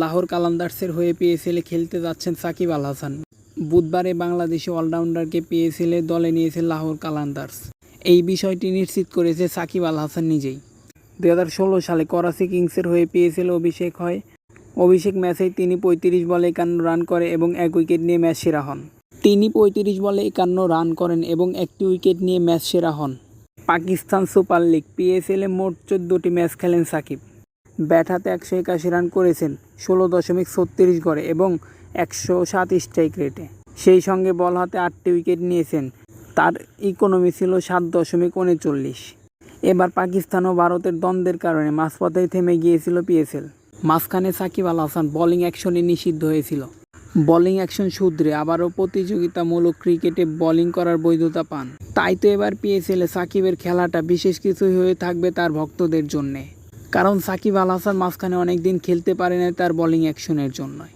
লাহোর কালান্দার্সের হয়ে পিএসএলে খেলতে যাচ্ছেন সাকিব আল হাসান। বুধবারে বাংলাদেশি অলরাউন্ডারকে পিএসএলে দলে নিয়েছে লাহোর কালান্দার্স। এই বিষয়টি নিশ্চিত করেছে সাকিব আল হাসান নিজেই। দু হাজার ষোলো সালে করাচি কিংসের হয়ে পিএসএল অভিষেক হয়। অভিষেক ম্যাচেই তিনি পঁয়ত্রিশ বলে একান্ন রান করে এবং এক উইকেট নিয়ে ম্যাচ সেরা হন। তিনি পঁয়ত্রিশ বলে একান্ন রান করেন এবং একটি উইকেট নিয়ে ম্যাচ সেরা হন। পাকিস্তান সুপার লিগ পিএসএলে মোট চোদ্দোটি ম্যাচ খেলেন সাকিব। ব্যাট হাতে একশো একাশি রান করেছেন, ষোলো দশমিক ছত্রিশ গড়ে এবং একশো সাত স্ট্রাইক রেটে সেই সঙ্গে বল হাতে আটটি উইকেট নিয়েছেন, তার ইকোনমি ছিল সাত দশমিক উনচল্লিশ। এবার পাকিস্তান ও ভারতের দ্বন্দ্বের কারণে মাঝপথেই থেমে গিয়েছিল পিএসএল মাঝখানে সাকিব আল হাসান বোলিং অ্যাকশনে নিষিদ্ধ হয়েছিল। বোলিং অ্যাকশন সূত্রে আবারও প্রতিযোগিতামূলক ক্রিকেটে বোলিং করার বৈধতা পান। তাই তো এবার পিএসএলে সাকিবের খেলাটা বিশেষ কিছুই হয়ে থাকবে তার ভক্তদের জন্যে। কারণ সাকিব আল হাসান মাঝখানে অনেকদিন খেলতে পারে না তার বলিং অ্যাকশনের জন্যই।